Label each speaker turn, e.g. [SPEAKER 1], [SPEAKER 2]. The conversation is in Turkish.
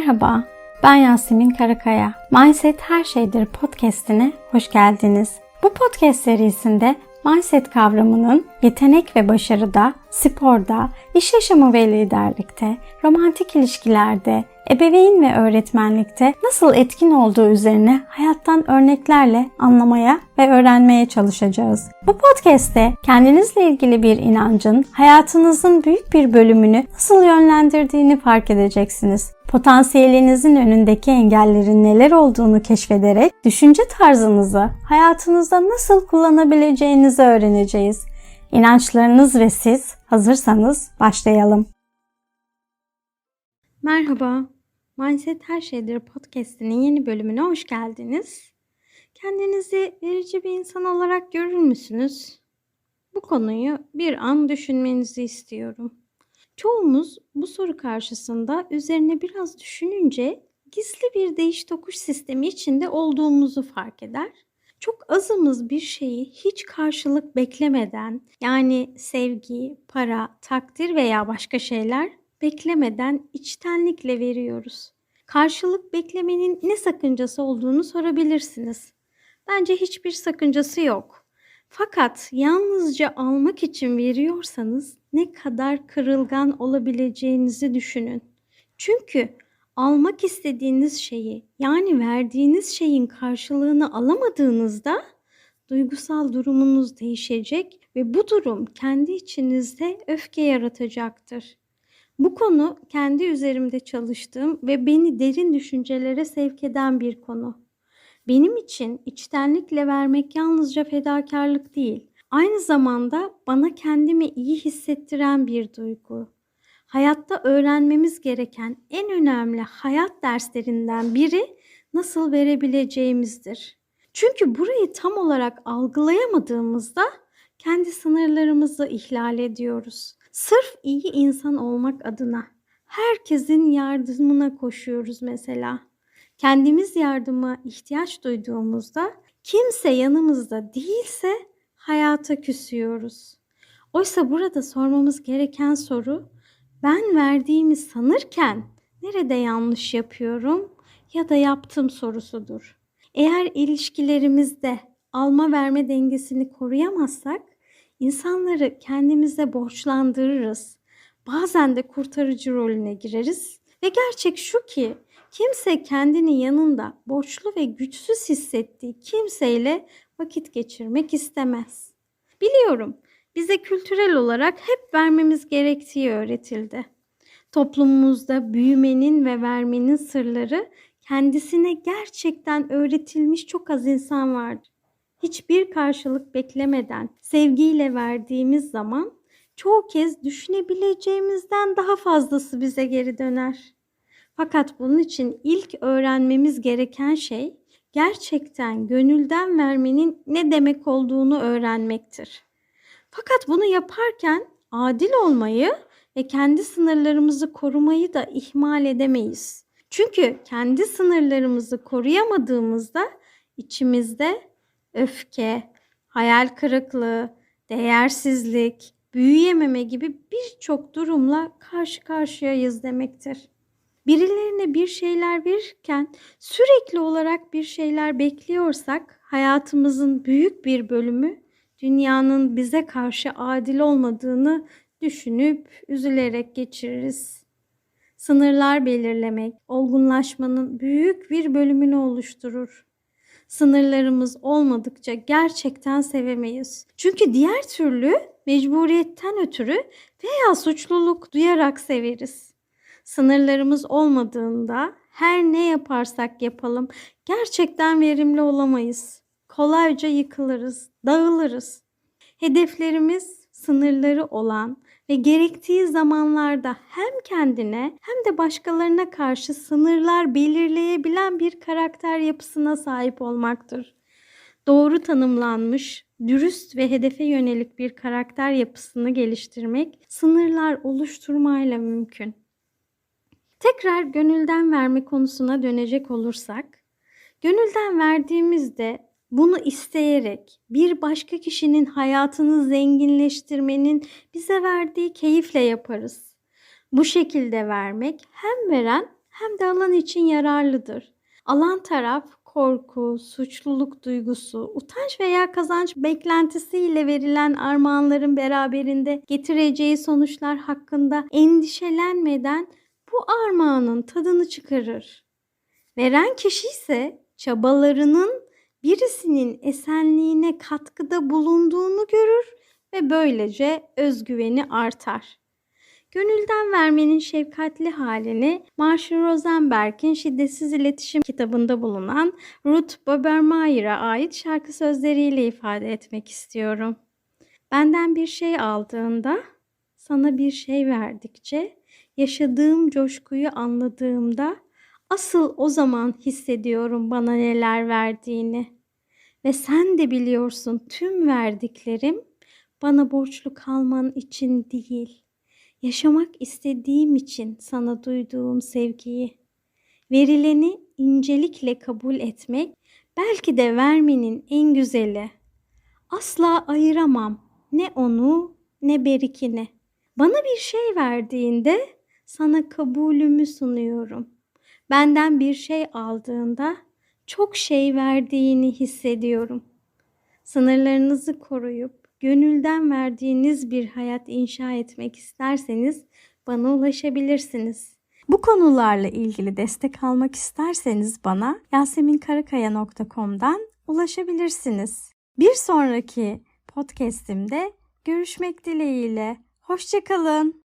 [SPEAKER 1] Merhaba, ben Yasemin Karakaya. Mindset Her Şeydir podcastine hoş geldiniz. Bu podcast serisinde mindset kavramının yetenek ve başarıda, sporda, iş yaşamı ve liderlikte, romantik ilişkilerde, ebeveyn ve öğretmenlikte nasıl etkin olduğu üzerine hayattan örneklerle anlamaya ve öğrenmeye çalışacağız. Bu podcast'te kendinizle ilgili bir inancın hayatınızın büyük bir bölümünü nasıl yönlendirdiğini fark edeceksiniz. Potansiyelinizin önündeki engellerin neler olduğunu keşfederek düşünce tarzınızı hayatınızda nasıl kullanabileceğinizi öğreneceğiz. İnançlarınız ve siz hazırsanız başlayalım. Merhaba, Mindset Her Şeydir podcast'inin yeni bölümüne hoş geldiniz. Kendinizi verici bir insan olarak görür müsünüz? Bu konuyu bir an düşünmenizi istiyorum. Çoğumuz bu soru karşısında üzerine biraz düşününce gizli bir değiş tokuş sistemi içinde olduğumuzu fark eder. Çok azımız bir şeyi hiç karşılık beklemeden yani sevgi, para, takdir veya başka şeyler beklemeden içtenlikle veriyoruz. Karşılık beklemenin ne sakıncası olduğunu sorabilirsiniz. Bence hiçbir sakıncası yok. Fakat yalnızca almak için veriyorsanız ne kadar kırılgan olabileceğinizi düşünün. Çünkü almak istediğiniz şeyi yani verdiğiniz şeyin karşılığını alamadığınızda duygusal durumunuz değişecek ve bu durum kendi içinizde öfke yaratacaktır. Bu konu kendi üzerimde çalıştığım ve beni derin düşüncelere sevk eden bir konu. Benim için içtenlikle vermek yalnızca fedakarlık değil, aynı zamanda bana kendimi iyi hissettiren bir duygu. Hayatta öğrenmemiz gereken en önemli hayat derslerinden biri nasıl verebileceğimizdir. Çünkü burayı tam olarak algılayamadığımızda kendi sınırlarımızı ihlal ediyoruz. Sırf iyi insan olmak adına herkesin yardımına koşuyoruz mesela. Kendimiz yardıma ihtiyaç duyduğumuzda kimse yanımızda değilse hayata küsüyoruz. Oysa burada sormamız gereken soru ben verdiğimi sanırken nerede yanlış yapıyorum ya da yaptım sorusudur. Eğer ilişkilerimizde alma verme dengesini koruyamazsak insanları kendimize borçlandırırız. Bazen de kurtarıcı rolüne gireriz ve gerçek şu ki kimse kendini yanında borçlu ve güçsüz hissettiği kimseyle vakit geçirmek istemez. Biliyorum bize kültürel olarak hep vermemiz gerektiği öğretildi. Toplumumuzda büyümenin ve vermenin sırları kendisine gerçekten öğretilmiş çok az insan vardır. Hiçbir karşılık beklemeden sevgiyle verdiğimiz zaman çoğu kez düşünebileceğimizden daha fazlası bize geri döner. Fakat bunun için ilk öğrenmemiz gereken şey gerçekten gönülden vermenin ne demek olduğunu öğrenmektir. Fakat bunu yaparken adil olmayı ve kendi sınırlarımızı korumayı da ihmal edemeyiz. Çünkü kendi sınırlarımızı koruyamadığımızda içimizde öfke, hayal kırıklığı, değersizlik, büyüyememe gibi birçok durumla karşı karşıyayız demektir. Birilerine bir şeyler verirken sürekli olarak bir şeyler bekliyorsak hayatımızın büyük bir bölümü dünyanın bize karşı adil olmadığını düşünüp üzülerek geçiririz. Sınırlar belirlemek olgunlaşmanın büyük bir bölümünü oluşturur. Sınırlarımız olmadıkça gerçekten sevemeyiz. Çünkü diğer türlü mecburiyetten ötürü veya suçluluk duyarak severiz. Sınırlarımız olmadığında her ne yaparsak yapalım gerçekten verimli olamayız. Kolayca yıkılırız, dağılırız. Hedeflerimiz sınırları olan ve gerektiği zamanlarda hem kendine hem de başkalarına karşı sınırlar belirleyebilen bir karakter yapısına sahip olmaktır. Doğru tanımlanmış, dürüst ve hedefe yönelik bir karakter yapısını geliştirmek sınırlar oluşturmayla mümkün. Tekrar gönülden verme konusuna dönecek olursak, gönülden verdiğimizde bunu isteyerek bir başka kişinin hayatını zenginleştirmenin bize verdiği keyifle yaparız. Bu şekilde vermek hem veren hem de alan için yararlıdır. Alan taraf korku, suçluluk duygusu, utanç veya kazanç beklentisiyle verilen armağanların beraberinde getireceği sonuçlar hakkında endişelenmeden bu armağanın tadını çıkarır. Veren kişi ise çabalarının birisinin esenliğine katkıda bulunduğunu görür ve böylece özgüveni artar. Gönülden vermenin şefkatli halini Marshall Rosenberg'in Şiddetsiz İletişim kitabında bulunan Ruth Bobermeyer'a ait şarkı sözleriyle ifade etmek istiyorum. Benden bir şey aldığında, sana bir şey verdikçe, yaşadığım coşkuyu anladığımda asıl o zaman hissediyorum bana neler verdiğini. Ve sen de biliyorsun tüm verdiklerim bana borçlu kalman için değil, yaşamak istediğim için sana duyduğum sevgiyi. Verileni incelikle kabul etmek belki de vermenin en güzeli. Asla ayıramam ne onu ne berikini. Bana bir şey verdiğinde sana kabulümü sunuyorum. Benden bir şey aldığında çok şey verdiğini hissediyorum. Sınırlarınızı koruyup gönülden verdiğiniz bir hayat inşa etmek isterseniz bana ulaşabilirsiniz. Bu konularla ilgili destek almak isterseniz bana yaseminkarakaya.com'dan ulaşabilirsiniz. Bir sonraki podcast'imde görüşmek dileğiyle. Hoşçakalın.